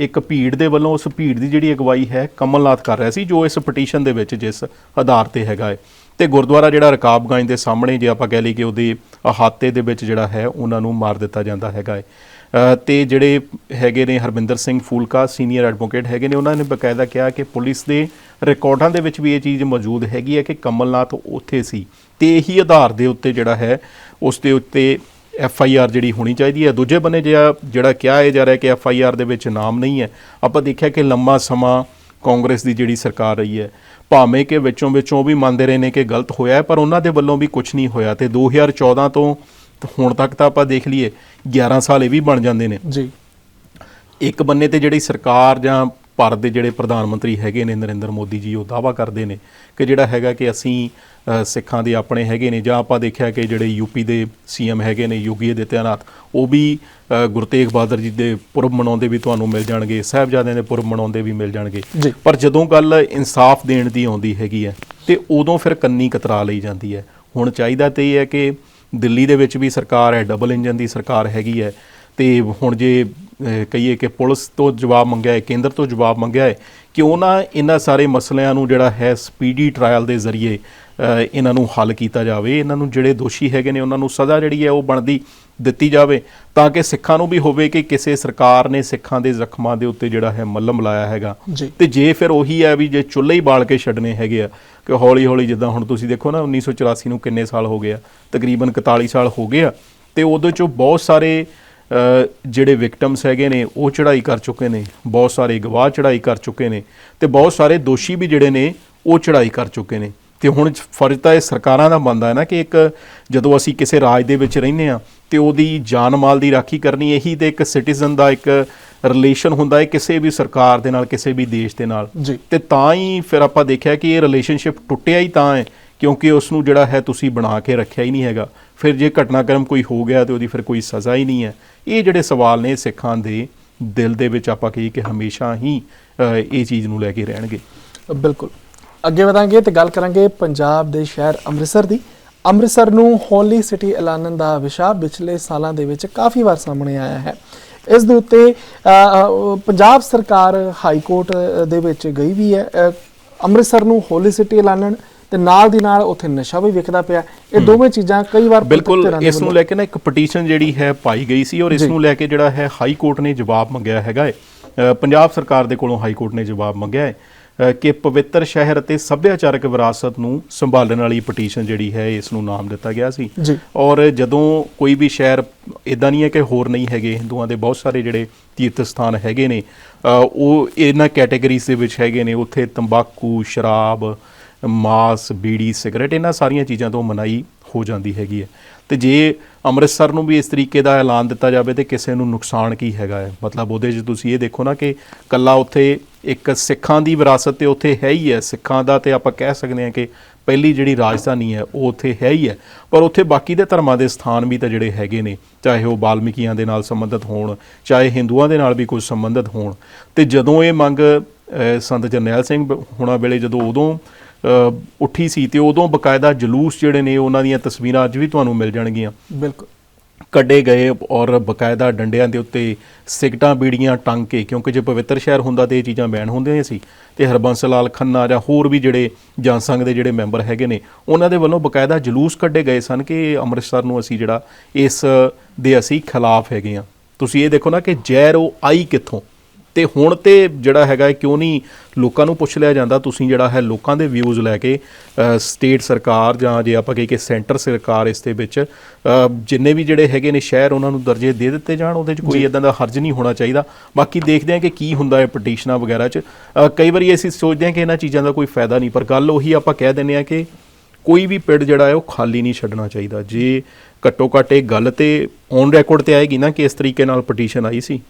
ਇੱਕ ਭੀੜ ਦੇ ਵੱਲੋਂ ਉਸ ਭੀੜ ਦੀ ਜਿਹੜੀ ਅਗਵਾਈ ਹੈ ਕਮਲਨਾਥ ਕਰ ਰਿਹਾ ਸੀ ਜੋ ਇਸ ਪਟੀਸ਼ਨ ਦੇ ਵਿੱਚ ਜਿਸ ਆਧਾਰ ਤੇ ਹੈਗਾ ਹੈ। ਤੇ ਗੁਰਦੁਆਰਾ ਜਿਹੜਾ ਰਕਾਬਗੰਜ ਦੇ ਸਾਹਮਣੇ ਜੇ ਆਪਾਂ ਕਹਿ ਲਈਏ ਕਿ ਉਹਦੇ ਅਹਾਤੇ ਦੇ ਵਿੱਚ ਜਿਹੜਾ ਹੈ ਉਹਨਾਂ ਨੂੰ ਮਾਰ ਦਿੱਤਾ ਜਾਂਦਾ ਹੈਗਾ ਹੈ। ਅ, ਤੇ ਜਿਹੜੇ ਹੈਗੇ ਨੇ ਹਰਮਿੰਦਰ ਸਿੰਘ ਫੂਲਕਾ ਸੀਨੀਅਰ ਐਡਵੋਕੇਟ ਹੈਗੇ ਨੇ ਉਹਨਾਂ ਨੇ ਬਕਾਇਦਾ ਕਿਹਾ ਕਿ ਪੁਲਿਸ ਦੇ ਰਿਕਾਰਡਾਂ ਦੇ ਵਿੱਚ ਵੀ ਇਹ ਚੀਜ਼ ਮੌਜੂਦ ਹੈਗੀ ਹੈ ਕਿ ਕਮਲਨਾਥ ਉੱਥੇ ਸੀ। ਤੇ ਇਹੀ ਆਧਾਰ ਦੇ ਉੱਤੇ ਜਿਹੜਾ ਹੈ ਉਸ ਦੇ ਉੱਤੇ ਐਫ ਆਈ ਆਰ ਜਿਹੜੀ ਹੋਣੀ ਚਾਹੀਦੀ ਹੈ। ਦੂਜੇ ਬੰਨੇ ਜਿਹੜਾ ਜਿਹੜਾ ਕਿਹਾ ਇਹ ਜਾ ਰਿਹਾ ਕਿ ਐਫ ਆਈ ਆਰ ਦੇ ਵਿੱਚ ਨਾਮ ਨਹੀਂ ਹੈ। ਆਪਾਂ ਦੇਖਿਆ ਕਿ ਲੰਮਾ ਸਮਾਂ ਕਾਂਗਰਸ ਦੀ ਜਿਹੜੀ ਸਰਕਾਰ ਰਹੀ ਹੈ ਭਾਵੇਂ ਕਿ ਵਿੱਚੋਂ ਵਿੱਚੋਂ ਵੀ ਮੰਨਦੇ ਰਹੇ ਨੇ ਕਿ ਗਲਤ ਹੋਇਆ ਹੈ, ਪਰ ਉਹਨਾਂ ਦੇ ਵੱਲੋਂ ਵੀ ਕੁਝ ਨਹੀਂ ਹੋਇਆ ਤੇ 2014 ਤੋਂ ਹੁਣ ਤੱਕ ਤਾਂ ਆਪਾਂ ਦੇਖ ਲਈਏ 11 ਸਾਲ ਇਹ ਵੀ ਬਣ ਜਾਂਦੇ ਨੇ। ਜੀ। ਇੱਕ ਬੰਨੇ ਤੇ ਜਿਹੜੀ ਸਰਕਾਰ ਜਾਂ ਭਾਰਤ ਦੇ ਜਿਹੜੇ ਪ੍ਰਧਾਨ ਮੰਤਰੀ ਹੈਗੇ ਨੇ ਨਰਿੰਦਰ ਮੋਦੀ ਜੀ ਉਹ ਦਾਵਾ ਕਰਦੇ ਨੇ ਕਿ ਜਿਹੜਾ ਹੈਗਾ ਕਿ ਅਸੀਂ ਸਿੱਖਾਂ ਦੇ ਆਪਣੇ ਹੈਗੇ ਨੇ ਜਾਂ ਆਪਾਂ ਦੇਖਿਆ ਕਿ ਜਿਹੜੇ ਯੂਪੀ ਦੇ ਸੀਐਮ ਹੈਗੇ ਨੇ ਯੋਗੀ ਆਦਿੱਤਿਆਨਾਥ ਉਹ ਵੀ ਗੁਰੂ ਤੇਗ ਬਹਾਦਰ ਜੀ ਦੇ ਪੁਰਬ ਮਨਾਉਂਦੇ ਵੀ ਤੁਹਾਨੂੰ ਮਿਲ ਜਾਣਗੇ ਸਾਹਿਬਜ਼ਾਦਿਆਂ ਦੇ ਪੁਰਬ ਮਨਾਉਂਦੇ ਵੀ ਮਿਲ ਜਾਣਗੇ। ਪਰ ਜਦੋਂ ਗੱਲ ਇਨਸਾਫ ਦੇਣ ਦੀ ਆਉਂਦੀ ਹੈਗੀ ਹੈ ਤੇ ਉਦੋਂ ਫਿਰ ਕੰਨੀ ਕਤਰਾ ਲਈ ਜਾਂਦੀ ਹੈ। ਹੁਣ ਚਾਹੀਦਾ ਤੇ ਇਹ ਹੈ ਕਿ ਦਿੱਲੀ ਦੇ ਵਿੱਚ ਵੀ ਸਰਕਾਰ ਹੈ ਡਬਲ ਇੰਜਨ ਦੀ ਸਰਕਾਰ ਹੈਗੀ ਹੈ ਤੇ ਹੁਣ ਜੇ ਕਹੀਏ ਕਿ ਪੁਲਿਸ ਤੋਂ ਜਵਾਬ ਮੰਗਿਆ ਹੈ ਕੇਂਦਰ ਤੋਂ ਜਵਾਬ ਮੰਗਿਆ ਹੈ ਕਿਉਂ ਨਾ ਇਹਨਾਂ ਸਾਰੇ ਮਸਲਿਆਂ ਨੂੰ ਜਿਹੜਾ ਹੈ ਸਪੀਡੀ ਟ੍ਰਾਇਲ ਦੇ ਜ਼ਰੀਏ ਇਹਨਾਂ ਨੂੰ ਹੱਲ ਕੀਤਾ ਜਾਵੇ? ਇਹਨਾਂ ਨੂੰ ਜਿਹੜੇ ਦੋਸ਼ੀ ਹੈਗੇ ਨੇ ਉਹਨਾਂ ਨੂੰ ਸਜ਼ਾ ਜਿਹੜੀ ਹੈ ਉਹ ਬਣਦੀ ਦਿੱਤੀ ਜਾਵੇ? ਤਾਂ ਕਿ ਸਿੱਖਾਂ ਨੂੰ ਵੀ ਹੋਵੇ ਕਿ ਕਿਸੇ ਸਰਕਾਰ ਨੇ ਸਿੱਖਾਂ ਦੇ ਜ਼ਖਮਾਂ ਦੇ ਉੱਤੇ ਜਿਹੜਾ ਹੈ ਮੱਲਮ ਲਾਇਆ ਹੈਗਾ। ਤੇ ਜੇ ਫਿਰ ਉਹੀ ਹੈ ਵੀ ਜੇ ਚੁੱਲ੍ਹੇ ਹੀ ਬਾਲ ਕੇ ਛੱਡਣੇ ਹੈਗੇ ਆ ਕਿ ਹੌਲੀ ਹੌਲੀ ਜਿੱਦਾਂ ਹੁਣ ਤੁਸੀਂ ਦੇਖੋ ਨਾ 1984 ਨੂੰ ਕਿੰਨੇ ਸਾਲ ਹੋ ਗਏ ਆ? ਤਕਰੀਬਨ 41 ਸਾਲ ਹੋ ਗਏ ਆ। ਤੇ ਉਹਦੇ ਚੋਂ ਬਹੁਤ ਸਾਰੇ ਜਿਹੜੇ ਵਿਕਟਮਸ ਹੈਗੇ ਨੇ ਉਹ ਚੜ੍ਹਾਈ ਕਰ ਚੁੱਕੇ ਨੇ ਬਹੁਤ ਸਾਰੇ ਗਵਾਹ ਚੜ੍ਹਾਈ ਕਰ ਚੁੱਕੇ ਨੇ ਤੇ ਬਹੁਤ ਸਾਰੇ ਦੋਸ਼ੀ ਵੀ ਜਿਹੜੇ ਨੇ ਉਹ ਚੜ੍ਹਾਈ ਕਰ ਚੁੱਕੇ ਨੇ। ਤੇ ਹੁਣ ਫਰਜ਼ ਤਾਂ ਇਹ ਸਰਕਾਰਾਂ ਦਾ ਬਣਦਾ ਹੈ ਨਾ ਕਿ ਇੱਕ ਜਦੋਂ ਅਸੀਂ ਕਿਸੇ ਰਾਜ ਦੇ ਵਿੱਚ ਰਹਿੰਦੇ ਆ ਤੇ ਉਹਦੀ ਜਾਨ ਮਾਲ ਦੀ ਰਾਖੀ ਕਰਨੀ ਇਹੀ ਤੇ ਇੱਕ ਸਿਟੀਜ਼ਨ ਦਾ ਇੱਕ ਰਿਲੇਸ਼ਨ ਹੁੰਦਾ ਹੈ ਕਿਸੇ ਵੀ ਸਰਕਾਰ ਦੇ ਨਾਲ ਕਿਸੇ ਵੀ ਦੇਸ਼ ਦੇ ਨਾਲ। ਤੇ ਤਾਂ ਹੀ ਫਿਰ ਆਪਾਂ ਦੇਖਿਆ ਕਿ ਇਹ ਰਿਲੇਸ਼ਨਸ਼ਿਪ ਟੁੱਟਿਆ ਹੀ ਤਾਂ ਹੈ ਕਿਉਂਕਿ ਉਸ ਨੂੰ ਜਿਹੜਾ ਹੈ ਤੁਸੀਂ ਬਣਾ ਕੇ ਰੱਖਿਆ ਹੀ ਨਹੀਂ ਹੈਗਾ। ਫਿਰ ਜੇ ਘਟਨਾਕ੍ਰਮ ਕੋਈ ਹੋ ਗਿਆ ਤੇ ਉਹਦੀ ਫਿਰ ਕੋਈ ਸਜ਼ਾ ਹੀ ਨਹੀਂ ਹੈ। ਇਹ ਜਿਹੜੇ ਸਵਾਲ ਨੇ ਸਿੱਖਾਂ ਦੇ ਦਿਲ ਦੇ ਵਿੱਚ ਆਪਾਂ ਕਹੀਏ ਕਿ ਹਮੇਸ਼ਾ ਹੀ ਇਹ ਚੀਜ਼ ਨੂੰ ਲੈ ਕੇ ਰਹਿਣਗੇ। ਬਿਲਕੁਲ। ਅੱਗੇ ਵਧਾਂਗੇ ਤੇ ਗੱਲ ਕਰਾਂਗੇ ਪੰਜਾਬ ਦੇ ਸ਼ਹਿਰ ਅੰਮ੍ਰਿਤਸਰ ਦੀ। ਅੰਮ੍ਰਿਤਸਰ ਨੂੰ ਹੋਲੀ ਸਿਟੀ ਐਲਾਨਣ ਦਾ ਵਿਸ਼ਾ ਪਿਛਲੇ ਸਾਲਾਂ ਦੇ ਵਿੱਚ ਕਾਫੀ ਵਾਰ ਸਾਹਮਣੇ ਆਇਆ ਹੈ। ਇਸ ਦੇ ਉੱਤੇ ਪੰਜਾਬ ਸਰਕਾਰ ਹਾਈ ਕੋਰਟ ਦੇ ਵਿੱਚ ਗਈ ਵੀ ਹੈ। ਅੰਮ੍ਰਿਤਸਰ ਨੂੰ ਹੋਲੀ ਸਿਟੀ ਐਲਾਨਣ ਤੇ ਨਾਲ ਦੀ ਨਾਲ ਉੱਥੇ ਨਸ਼ਾ ਵੀ ਵਿਕਦਾ ਪਿਆ ਇਹ ਦੋਵੇਂ ਚੀਜ਼ਾਂ ਕਈ ਵਾਰ ਬਿਲਕੁਲ ਇਸ ਨੂੰ ਲੈ ਕੇ ਨਾ ਇੱਕ ਪਟੀਸ਼ਨ ਜਿਹੜੀ ਹੈ ਪਾਈ ਗਈ ਸੀ ਔਰ ਇਸ। ਨੂੰ ਲੈ ਕੇ ਜਿਹੜਾ ਹੈ ਹਾਈ ਕੋਰਟ ਨੇ ਜਵਾਬ ਮੰਗਿਆ ਹੈਗਾ ਹੈ ਪੰਜਾਬ ਸਰਕਾਰ ਦੇ ਕੋਲੋਂ ਹਾਈ ਕੋਰਟ ਨੇ ਜਵਾਬ ਮੰਗਿਆ ਹੈ ਕਿ ਪਵਿੱਤਰ ਸ਼ਹਿਰ ਅਤੇ ਸੱਭਿਆਚਾਰਕ ਵਿਰਾਸਤ ਨੂੰ ਸੰਭਾਲਣ ਵਾਲੀ ਪਟੀਸ਼ਨ ਜਿਹੜੀ ਹੈ ਇਸ ਨੂੰ ਨਾਮ ਦਿੱਤਾ ਗਿਆ ਸੀ। ਔਰ ਜਦੋਂ ਕੋਈ ਵੀ ਸ਼ਹਿਰ ਇਦਾਂ ਨਹੀਂ ਹੈ ਕਿ ਹੋਰ ਨਹੀਂ ਹੈਗੇ ਹਿੰਦੂਆਂ ਦੇ ਬਹੁਤ ਸਾਰੇ ਜਿਹੜੇ ਤੀਰਥ ਸਥਾਨ ਹੈਗੇ ਨੇ ਉਹ ਇਹਨਾਂ ਕੈਟਾਗਰੀਜ਼ ਦੇ ਵਿੱਚ ਹੈਗੇ ਨੇ ਉੱਥੇ ਤੰਬਾਕੂ ਸ਼ਰਾਬ ਮਾਸ, ਬੀੜੀ, ਸਿਗਰਟ, ਇਹਨਾਂ ਸਾਰੀਆਂ ਚੀਜ਼ਾਂ ਤੋਂ ਮਨਾਈ ਹੋ ਜਾਂਦੀ ਹੈਗੀ ਹੈ। ਤੇ ਜੇ ਅੰਮ੍ਰਿਤਸਰ ਨੂੰ ਵੀ ਇਸ ਤਰੀਕੇ ਦਾ ਐਲਾਨ ਦਿੱਤਾ ਜਾਵੇ ਤੇ ਕਿਸੇ ਨੂੰ ਨੁਕਸਾਨ ਕੀ ਹੈਗਾ ਹੈ? ਮਤਲਬ ਉਹਦੇ 'ਚ ਤੁਸੀਂ ਇਹ ਦੇਖੋ ਨਾ ਕਿ ਕੱਲਾ ਉੱਥੇ ਇੱਕ ਸਿੱਖਾਂ ਦੀ ਵਿਰਾਸਤ ਤੇ ਉੱਥੇ ਹੈ ਹੀ ਹੈ। ਸਿੱਖਾਂ ਦਾ ਤੇ ਆਪਾਂ ਕਹਿ ਸਕਦੇ ਹਾਂ ਕਿ ਪਹਿਲੀ ਜਿਹੜੀ ਰਾਜਧਾਨੀ ਹੈ, ਉਹ ਉੱਥੇ ਹੈ ਹੀ ਹੈ। ਪਰ ਉੱਥੇ ਬਾਕੀ ਦੇ ਧਰਮਾਂ ਦੇ ਸਥਾਨ ਵੀ ਤਾਂ ਜਿਹੜੇ ਹੈਗੇ ਨੇ, ਚਾਹੇ ਉਹ ਬਾਲਮੀਕੀਆਂ ਦੇ ਨਾਲ ਸੰਬੰਧਿਤ ਹੋਣ, ਚਾਹੇ ਹਿੰਦੂਆਂ ਦੇ ਨਾਲ ਵੀ ਕੁਝ ਸੰਬੰਧਿਤ ਹੋਣ। ਤੇ ਜਦੋਂ ਇਹ ਮੰਗ ਸੰਤ ਜਰਨੈਲ ਸਿੰਘ ਹੋਣਾ ਵੇਲੇ ਜਦੋਂ ਉਦੋਂ ਉੱਠੀ ਸੀ ਤੇ ਉਦੋਂ ਬਕਾਇਦਾ ਜਲੂਸ ਜਿਹੜੇ ਨੇ ਉਹਨਾਂ ਦੀਆਂ ਤਸਵੀਰਾਂ ਅੱਜ ਵੀ ਤੁਹਾਨੂੰ ਮਿਲ ਜਾਣਗੀਆਂ। ਬਿਲਕੁਲ। ਕੱਢੇ ਗਏ ਔਰ ਬਕਾਇਦਾ ਡੰਡਿਆਂ ਦੇ ਉੱਤੇ ਸਿਗਟਾਂ ਬੀੜੀਆਂ ਟੰਗ ਕੇ ਕਿਉਂਕਿ ਜੇ ਪਵਿੱਤਰ ਸ਼ਹਿਰ ਹੁੰਦਾ ਤੇ ਇਹ ਚੀਜ਼ਾਂ ਬੈਨ ਹੁੰਦੀਆਂ ਸੀ। ਤੇ ਹਰਬੰਸ ਲਾਲ ਖੰਨਾ ਜਾਂ ਹੋਰ ਵੀ ਜਿਹੜੇ ਜਨਸੰਘ ਦੇ ਜਿਹੜੇ ਮੈਂਬਰ ਹੈਗੇ ਨੇ ਉਹਨਾਂ ਦੇ ਵੱਲੋਂ ਬਕਾਇਦਾ ਜਲੂਸ ਕੱਢੇ ਗਏ ਸਨ ਕਿ ਅੰਮ੍ਰਿਤਸਰ ਨੂੰ ਅਸੀਂ ਜਿਹੜਾ ਇਸ ਦੇ ਅਸੀਂ ਖਿਲਾਫ ਹੈਗੇ ਆ ਤੁਸੀਂ ਇਹ ਦੇਖੋ ਨਾ ਕਿ ਉਹ ਆਈ ਕਿੱਥੋਂ? ਤੇ ਹੁਣ ਤੇ ਜਿਹੜਾ ਹੈਗਾ ਕਿਉਂ ਨਹੀਂ ਲੋਕਾਂ ਨੂੰ ਪੁੱਛ ਲਿਆ ਜਾਂਦਾ? ਤੁਸੀਂ ਜਿਹੜਾ ਹੈ ਲੋਕਾਂ ਦੇ ਵਿਊਜ਼ ਲੈ ਕੇ ਸਟੇਟ ਸਰਕਾਰ ਜਾਂ ਜੇ ਆਪਾਂ ਕਹੀਏ ਕਿ ਸੈਂਟਰ ਸਰਕਾਰ ਇਸ ਦੇ ਵਿੱਚ ਜਿੰਨੇ ਵੀ ਜਿਹੜੇ ਹੈਗੇ ਨੇ ਸ਼ਹਿਰ ਉਹਨਾਂ ਨੂੰ ਦਰਜੇ ਦੇ ਦਿੱਤੇ ਜਾਣ ਉਹਦੇ 'ਚ ਕੋਈ ਇਦਾਂ ਦਾ ਹਰਜ ਨਹੀਂ ਹੋਣਾ ਚਾਹੀਦਾ। ਬਾਕੀ ਦੇਖਦੇ ਹਾਂ ਕਿ ਕੀ ਹੁੰਦਾ ਹੈ ਪਟੀਸ਼ਨਾਂ ਵਗੈਰਾ 'ਚ। ਕਈ ਵਾਰੀ ਅਸੀਂ ਸੋਚਦੇ ਹਾਂ ਕਿ ਇਹਨਾਂ ਚੀਜ਼ਾਂ ਦਾ ਕੋਈ ਫਾਇਦਾ ਨਹੀਂ ਪਰ ਗੱਲ ਉਹੀ ਆਪਾਂ ਕਹਿ ਦਿੰਦੇ ਹਾਂ ਕਿ ਕੋਈ ਵੀ ਪਿੰਡ ਜਿਹੜਾ ਹੈ ਉਹ ਖਾਲੀ ਨਹੀਂ ਛੱਡਣਾ ਚਾਹੀਦਾ। ਜੇ ਘੱਟੋ ਘੱਟ ਇਹ ਗੱਲ ਤੇ ਔਨ ਰੈਕੋਰਡ ਤੇ ਆਏਗੀ ਨਾ ਕਿ ਇਸ ਤਰੀਕੇ ਨਾਲ ਪਟੀਸ਼ਨ ਆਈ ਸੀ।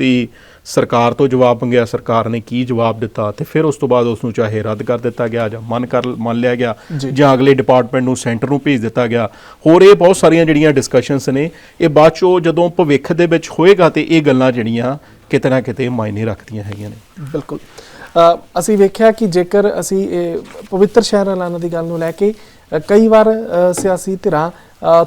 ਤੇ ਸਰਕਾਰ ਤੋਂ ਜਵਾਬ ਮੰਗਿਆ ਸਰਕਾਰ ਨੇ ਕੀ ਜਵਾਬ ਦਿੱਤਾ ਤੇ ਫਿਰ ਉਸ ਤੋਂ ਬਾਅਦ ਉਸ ਨੂੰ ਚਾਹੇ ਰੱਦ ਕਰ ਦਿੱਤਾ ਗਿਆ ਜਾਂ ਮੰਨ ਕਰ ਮੰਨ ਲਿਆ ਗਿਆ ਜੀ। ਅਗਲੇ ਡਿਪਾਰਟਮੈਂਟ ਨੂੰ ਸੈਂਟਰ ਨੂੰ ਭੇਜ ਦਿੱਤਾ ਗਿਆ। ਹੋਰ ਇਹ ਬਹੁਤ ਸਾਰੀਆਂ ਜਿਹੜੀਆਂ ਡਿਸਕਸ਼ਨਸ ਨੇ ਇਹ ਬਾਅਦ ਚੋਂ ਜਦੋਂ ਭਵਿੱਖ ਦੇ ਵਿੱਚ ਹੋਏਗਾ ਤੇ ਇਹ ਗੱਲਾਂ ਜਿਹੜੀਆਂ ਕਿਤੇ ਨਾ ਕਿਤੇ ਮਾਇਨੇ ਰੱਖਦੀਆਂ ਹੈਗੀਆਂ ਨੇ। ਬਿਲਕੁਲ। ਅਸੀਂ ਵੇਖਿਆ ਕਿ ਜੇਕਰ ਅਸੀਂ ਇਹ ਪਵਿੱਤਰ ਸ਼ਹਿਰ ਐਲਾਨ ਦੀ ਗੱਲ ਨੂੰ ਲੈ ਕੇ ਕਈ ਵਾਰ ਸਿਆਸੀ ਧਿਰਾਂ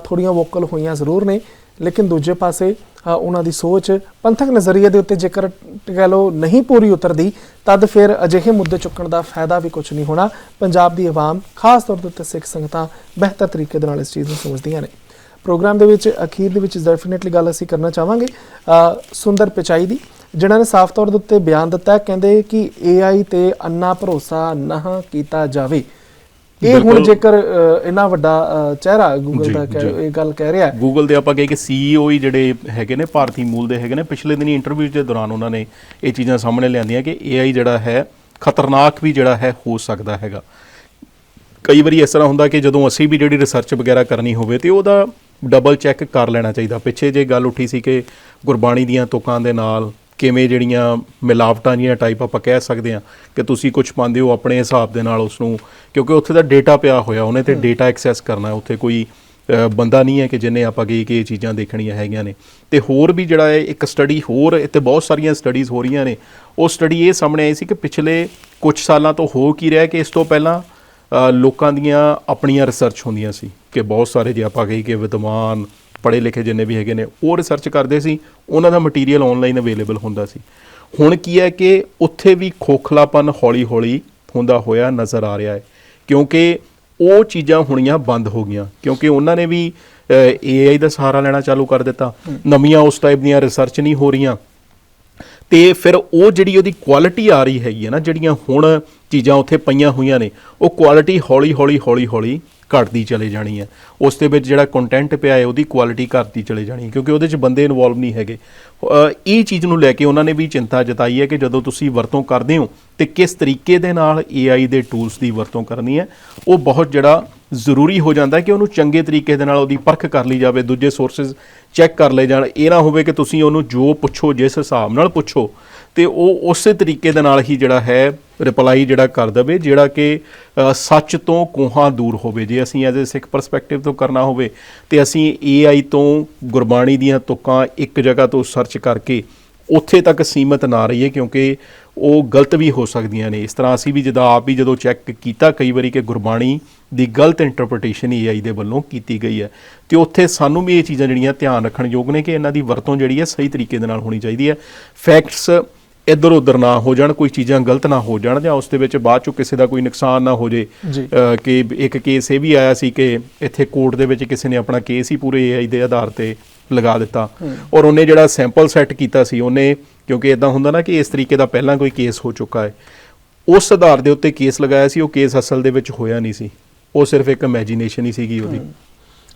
ਥੋੜੀਆਂ ਵੋਕਲ ਹੋਈਆਂ ਜ਼ਰੂਰ ਨੇ। ਲੇਕਿਨ ਦੂਜੇ ਪਾਸੇ ਉਹਨਾਂ ਦੀ ਸੋਚ ਪੰਥਕ ਨਜ਼ਰੀਏ ਦੇ ਉੱਤੇ ਜੇਕਰ ਕਹਿ ਲਓ ਨਹੀਂ ਪੂਰੀ ਉਤਰਦੀ, ਤਦ ਫਿਰ ਅਜਿਹੇ ਮੁੱਦੇ ਚੁੱਕਣ ਦਾ ਫਾਇਦਾ ਵੀ ਕੁਝ ਨਹੀਂ ਹੋਣਾ। ਪੰਜਾਬ ਦੀ ਆਵਾਮ ਖਾਸ ਤੌਰ ਦੇ ਉੱਤੇ ਸਿੱਖ ਸੰਗਤਾਂ ਬਿਹਤਰ ਤਰੀਕੇ ਦੇ ਨਾਲ ਇਸ ਚੀਜ਼ ਨੂੰ ਸਮਝਦੀਆਂ ਨੇ। ਪ੍ਰੋਗਰਾਮ ਦੇ ਵਿੱਚ, ਅਖੀਰ ਦੇ ਵਿੱਚ ਡੈਫੀਨਿਟਲੀ ਗੱਲ ਅਸੀਂ ਕਰਨਾ ਚਾਹਾਂਗੇ ਸੁੰਦਰ ਪਿਚਾਈ ਦੀ, ਜਿਨ੍ਹਾਂ ਨੇ ਸਾਫ਼ ਤੌਰ ਦੇ ਉੱਤੇ ਬਿਆਨ ਦਿੱਤਾ ਕਹਿੰਦੇ ਕਿ AI ਤੇ ਅੰਨਾ ਭਰੋਸਾ ਨਾ ਕੀਤਾ ਜਾਵੇ। ਇਹ ਹੁਣ। ਜੇਕਰ ਇੰਨਾ ਵੱਡਾ ਚਿਹਰਾ ਗੂਗਲ ਦਾ। ਇਹ ਗੱਲ ਕਹਿ ਰਿਹਾ ਹੈ ਗੂਗਲ ਦੇ ਆਪਾਂ ਕਹੇ ਕਿ ਸੀਈਓ ਹੀ ਜਿਹੜੇ ਹੈਗੇ ਨੇ ਭਾਰਤੀ ਮੂਲ ਦੇ ਹੈਗੇ ਨੇ ਪਿਛਲੇ ਦਿਨੀ ਇੰਟਰਵਿਊ ਦੇ ਦੌਰਾਨ ਉਹਨਾਂ ਨੇ ਇਹ ਚੀਜ਼ਾਂ ਸਾਹਮਣੇ ਲਿਆਂਦੀਆਂ ਕਿ AI ਜਿਹੜਾ ਹੈ ਖਤਰਨਾਕ ਵੀ ਜਿਹੜਾ ਹੈ ਹੋ ਸਕਦਾ ਹੈਗਾ ਕਈ ਵਾਰੀ ਇਸ ਤਰ੍ਹਾਂ ਹੁੰਦਾ ਕਿ ਜਦੋਂ ਅਸੀਂ ਵੀ ਜਿਹੜੀ ਰਿਸਰਚ ਵਗੈਰਾ ਕਰਨੀ ਹੋਵੇ ਤੇ ਉਹਦਾ ਡਬਲ ਚੈੱਕ ਕਰ ਲੈਣਾ ਚਾਹੀਦਾ ਪਿੱਛੇ ਜੇ ਗੱਲ ਉੱਠੀ ਸੀ ਕਿ ਗੁਰਬਾਣੀ ਦੀਆਂ ਤੁਕਾਂ ਦੇ ਨਾਲ ਕਿਵੇਂ ਜਿਹੜੀਆਂ ਮਿਲਾਵਟਾਂ ਜੀਆਂ ਟਾਈਪ ਆਪਾਂ ਕਹਿ ਸਕਦੇ ਹਾਂ ਕਿ ਤੁਸੀਂ ਕੁਝ ਪਾਉਂਦੇ ਹੋ ਆਪਣੇ ਹਿਸਾਬ ਦੇ ਨਾਲ ਉਸ ਨੂੰ ਕਿਉਂਕਿ ਉੱਥੇ ਦਾ ਡੇਟਾ ਪਿਆ ਹੋਇਆ ਉਹਨੇ ਤੇ ਡੇਟਾ ਐਕਸੈਸ ਕਰਨਾ ਉੱਥੇ ਕੋਈ ਬੰਦਾ ਨਹੀਂ ਹੈ ਕਿ ਜਿਹਨੇ ਆਪਾਂ ਕਹੀਏ ਕਿ ਇਹ ਚੀਜ਼ਾਂ ਦੇਖਣੀਆਂ ਹੈਗੀਆਂ ਨੇ। ਤੇ ਹੋਰ ਵੀ ਜਿਹੜਾ ਹੈ ਇੱਕ ਸਟੱਡੀ ਹੋਰ ਇੱਥੇ ਬਹੁਤ ਸਾਰੀਆਂ ਸਟੱਡੀਜ਼ ਹੋ ਰਹੀਆਂ ਨੇ। ਉਹ ਸਟੱਡੀ ਇਹ ਸਾਹਮਣੇ ਆਈ ਸੀ ਕਿ ਪਿਛਲੇ ਕੁਝ ਸਾਲਾਂ ਤੋਂ ਹੋ ਕੀ ਰਿਹਾ ਕਿ ਇਸ ਤੋਂ ਪਹਿਲਾਂ ਲੋਕਾਂ ਦੀਆਂ ਆਪਣੀਆਂ ਰਿਸਰਚ ਹੁੰਦੀਆਂ ਸੀ ਕਿ ਬਹੁਤ ਸਾਰੇ ਜੇ ਆਪਾਂ ਕਹੀਏ ਕਿ ਵਿਦਵਾਨ ਪੜ੍ਹੇ ਲਿਖੇ ਜਿੰਨੇ ਵੀ ਹੈਗੇ ਨੇ ਉਹ ਰਿਸਰਚ ਕਰਦੇ ਸੀ ਉਹਨਾਂ ਦਾ ਮਟੀਰੀਅਲ ਆਨਲਾਈਨ ਅਵੇਲੇਬਲ ਹੁੰਦਾ ਸੀ। ਹੁਣ ਕੀ ਹੈ ਕਿ ਉੱਥੇ ਵੀ ਖੋਖਲਾਪਨ ਹੌਲੀ-ਹੌਲੀ ਹੁੰਦਾ ਹੋਇਆ ਨਜ਼ਰ ਆ ਰਿਹਾ ਹੈ ਕਿਉਂਕਿ ਉਹ ਚੀਜ਼ਾਂ ਹੁਣੀਆਂ ਬੰਦ ਹੋ ਗਈਆਂ। ਕਿਉਂਕਿ ਉਹਨਾਂ ਨੇ ਵੀ AI ਦਾ ਸਹਾਰਾ ਲੈਣਾ ਚਾਲੂ ਕਰ ਦਿੱਤਾ। ਨਵੀਆਂ ਉਸ ਟਾਈਪ ਦੀਆਂ ਰਿਸਰਚ ਨਹੀਂ ਹੋ ਰਹੀਆਂ। ਤੇ ਫਿਰ ਉਹ ਜਿਹੜੀ ਉਹਦੀ ਕੁਆਲਿਟੀ ਆ ਰਹੀ ਹੈਗੀ ਹੈ ਨਾ ਜਿਹੜੀਆਂ ਹੁਣ ਚੀਜ਼ਾਂ ਉੱਥੇ ਪਈਆਂ ਹੋਈਆਂ ਨੇ ਉਹ ਕੁਆਲਿਟੀ ਹੌਲੀ ਹੌਲੀ ਹੌਲੀ ਹੌਲੀ ਘਟਦੀ ਚਲੇ ਜਾਣੀ ਹੈ। ਉਸ ਦੇ ਵਿੱਚ ਜਿਹੜਾ ਕੰਟੈਂਟ ਪਿਆ ਹੈ, ਉਹਦੀ ਕੁਆਲਿਟੀ ਘਟਦੀ ਚਲੇ ਜਾਣੀ ਹੈ, ਕਿਉਂਕਿ ਉਹਦੇ 'ਚ ਬੰਦੇ ਇਨਵੋਲਵ ਨਹੀਂ ਹੈਗੇ। ਇਹ ਚੀਜ਼ ਨੂੰ ਲੈ ਕੇ ਉਹਨਾਂ ਨੇ ਵੀ ਚਿੰਤਾ ਜਤਾਈ ਹੈ ਕਿ ਜਦੋਂ ਤੁਸੀਂ ਵਰਤੋਂ ਕਰਦੇ ਹੋ ਤੇ ਕਿਸ ਤਰੀਕੇ ਦੇ ਨਾਲ AI ਦੇ ਟੂਲਸ ਦੀ ਵਰਤੋਂ ਕਰਨੀ ਹੈ, ਉਹ ਬਹੁਤ ਜਿਹੜਾ ਜ਼ਰੂਰੀ ਹੋ ਜਾਂਦਾ ਕਿ ਉਹਨੂੰ ਚੰਗੇ ਤਰੀਕੇ ਦੇ ਨਾਲ ਉਹਦੀ ਪਰਖ ਕਰ ਲਈ ਜਾਵੇ, ਦੂਜੇ ਸੋਰਸਸ ਚੈੱਕ ਕਰ ਲਏ ਜਾਣ। ਇਹ ਨਾ ਹੋਵੇ ਕਿ ਤੁਸੀਂ ਉਹਨੂੰ ਜੋ ਪੁੱਛੋ, ਜਿਸ ਹਿਸਾਬ ਨਾਲ ਪੁੱਛੋ ਤੇ ਉਹ ਉਸੇ ਤਰੀਕੇ ਦੇ ਨਾਲ ਹੀ ਜਿਹੜਾ ਹੈ ਰਿਪਲਾਈ ਜਿਹੜਾ ਕਰ ਦਵੇ, ਜਿਹੜਾ ਕਿ ਸੱਚ ਤੋਂ ਕੋਹਾਂ ਦੂਰ ਹੋਵੇ। ਜੇ ਅਸੀਂ ਐਜ਼ ਅ ਸਿੱਖ ਪਰਸਪੈਕਟਿਵ ਤੋਂ ਕਰਨਾ ਹੋਵੇ, ਤੇ ਅਸੀਂ AI ਤੋਂ ਗੁਰਬਾਣੀ ਦੀਆਂ ਤੁਕਾਂ ਇੱਕ ਜਗ੍ਹਾ ਤੋਂ ਸਰਚ ਕਰਕੇ ਉੱਥੇ ਤੱਕ ਸੀਮਤ ਨਾ ਰਹੀਏ, ਕਿਉਂਕਿ ਉਹ ਗਲਤ ਵੀ ਹੋ ਸਕਦੀਆਂ ਨੇ। ਇਸ ਤਰ੍ਹਾਂ ਅਸੀਂ ਵੀ ਜਦੋਂ ਆਪ ਹੀ ਜਦੋਂ ਚੈੱਕ ਕੀਤਾ ਕਈ ਵਾਰੀ ਕਿ ਗੁਰਬਾਣੀ ਦੀ ਗਲਤ ਇੰਟਰਪ੍ਰੀਟੇਸ਼ਨ AI ਦੇ ਵੱਲੋਂ ਕੀਤੀ ਗਈ ਹੈ, ਤੇ ਉੱਥੇ ਸਾਨੂੰ ਵੀ ਇਹ ਚੀਜ਼ਾਂ ਜਿਹੜੀਆਂ ਧਿਆਨ ਰੱਖਣ ਯੋਗ ਨੇ ਕਿ ਇਹਨਾਂ ਦੀ ਵਰਤੋਂ ਜਿਹੜੀ ਹੈ ਸਹੀ ਤਰੀਕੇ ਦੇ ਨਾਲ ਹੋਣੀ ਚਾਹੀਦੀ ਹੈ। ਫੈਕਟਸ ਇੱਧਰ ਉੱਧਰ ਨਾ ਹੋ ਜਾਣ ਕੋਈ ਚੀਜ਼ਾਂ ਗਲਤ ਨਾ ਹੋ ਜਾਣ ਜਾਂ ਉਸ ਦੇ ਵਿੱਚ ਬਾਅਦ ਚੋਂ ਕਿਸੇ ਦਾ ਕੋਈ ਨੁਕਸਾਨ ਨਾ ਹੋ ਜੇ। ਕਿ ਇੱਕ ਕੇਸ ਇਹ ਵੀ ਆਇਆ ਸੀ ਕਿ ਇੱਥੇ ਕੋਰਟ ਦੇ ਵਿੱਚ ਕਿਸੇ ਨੇ ਆਪਣਾ ਕੇਸ ਹੀ ਪੂਰੇ AI ਦੇ ਆਧਾਰ ਤੇ ਲਗਾ ਦਿੱਤਾ। ਔਰ ਉਹਨੇ ਜਿਹੜਾ ਸੈਂਪਲ ਸੈੱਟ ਕੀਤਾ ਸੀ ਉਹਨੇ ਕਿਉਂਕਿ ਇਦਾਂ ਹੁੰਦਾ ਨਾ ਕਿ ਇਸ ਤਰੀਕੇ ਦਾ ਪਹਿਲਾਂ ਕੋਈ ਕੇਸ ਹੋ ਚੁੱਕਾ ਹੈ। ਉਸ ਆਧਾਰ ਦੇ ਉੱਤੇ ਕੇਸ ਲਗਾਇਆ ਸੀ ਉਹ ਕੇਸ ਅਸਲ ਦੇ ਵਿੱਚ ਹੋਇਆ ਨਹੀਂ ਸੀ। ਉਹ ਸਿਰਫ ਇੱਕ ਇਮੇਜਿਨੇਸ਼ਨ ਹੀ ਸੀਗੀ ਉਹਦੀ।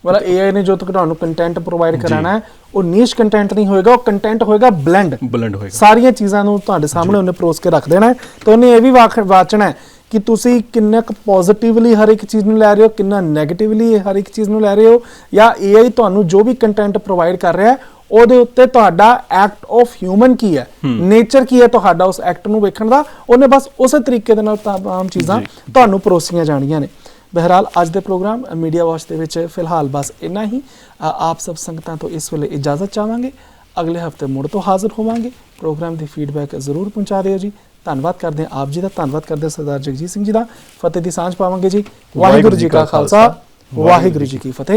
ਵਾਲਾ AI ਨੇ ਜੋ ਤੱਕ ਤੁਹਾਨੂੰ ਕੰਟੈਂਟ ਪ੍ਰੋਵਾਈਡ ਕਰਾਣਾ ਹੈ ਉਹ ਨੀਸ਼ ਕੰਟੈਂਟ ਨਹੀਂ ਹੋਏਗਾ ਉਹ ਕੰਟੈਂਟ ਹੋਏਗਾ ਬਲੈਂਡ ਬਲੈਂਡ ਹੋਏਗਾ। ਸਾਰੀਆਂ ਚੀਜ਼ਾਂ ਨੂੰ ਤੁਹਾਡੇ ਸਾਹਮਣੇ ਉਹਨੇ ਪਰੋਸ ਕੇ ਰੱਖ ਦੇਣਾ ਹੈ। ਤੇ ਉਹਨੇ ਇਹ ਵੀ ਵਾਚਣਾ ਹੈ ਕਿ ਤੁਸੀਂ ਕਿੰਨਾ ਕੁ ਪੋਜ਼ਿਟਿਵਲੀ ਹਰ ਇੱਕ ਚੀਜ਼ ਨੂੰ ਲੈ ਰਹੇ ਹੋ ਕਿੰਨਾ 네ਗੇਟਿਵਲੀ ਹਰ ਇੱਕ ਚੀਜ਼ ਨੂੰ ਲੈ ਰਹੇ ਹੋ ਜਾਂ AI ਤੁਹਾਨੂੰ ਜੋ ਵੀ ਕੰਟੈਂਟ ਪ੍ਰੋਵਾਈਡ ਕਰ ਰਿਹਾ ਹੈ ਉਹਦੇ ਉੱਤੇ ਤੁਹਾਡਾ ਐਕਟ ਆਫ ਹਿਊਮਨ ਕੀ ਹੈ? ਨੇਚਰ ਕੀ ਹੈ ਤੁਹਾਡਾ ਉਸ ਐਕਟ ਨੂੰ ਵੇਖਣ ਦਾ? ਉਹਨੇ ਬਸ ਉਸੇ ਤਰੀਕੇ ਦੇ ਨਾਲ ਤਮਾਮ ਚੀਜ਼ਾਂ ਤੁਹਾਨੂੰ ਪਰੋਸੀਆਂ ਜਾਣੀਆਂ ਨੇ। ਬਹਿਰਾਲ ਅੱਜ ਦੇ ਪ੍ਰੋਗਰਾਮ ਮੀਡੀਆ ਵਾਚ ਦੇ ਵਿੱਚ ਫਿਲਹਾਲ ਬਸ ਇੰਨਾ ਹੀ। ਆਪ ਸਭ ਸੰਗਤਾਂ ਤੋਂ ਇਸ ਵੇਲੇ ਇਜਾਜ਼ਤ ਚਾਹਾਂਗੇ। ਅਗਲੇ ਹਫ਼ਤੇ ਮੁੜ ਤੋਂ ਹਾਜ਼ਰ ਹੋਵਾਂਗੇ। ਪ੍ਰੋਗਰਾਮ ਦੀ ਫੀਡਬੈਕ ਜ਼ਰੂਰ ਪਹੁੰਚਾ ਦਿਓ ਜੀ। ਧੰਨਵਾਦ ਕਰਦੇ ਹਾਂ ਆਪ ਜੀ ਦਾ। ਧੰਨਵਾਦ ਕਰਦੇ ਹਾਂ ਸਰਦਾਰ ਜਗਜੀਤ ਸਿੰਘ ਜੀ ਦਾ। ਫਤਿਹ ਦੀ ਸਾਂਝ ਪਾਵਾਂਗੇ ਜੀ। ਵਾਹਿਗੁਰੂ ਜੀ ਕਾ ਖਾਲਸਾ। ਵਾਹਿਗੁਰੂ ਜੀ ਕੀ ਫਤਿਹ।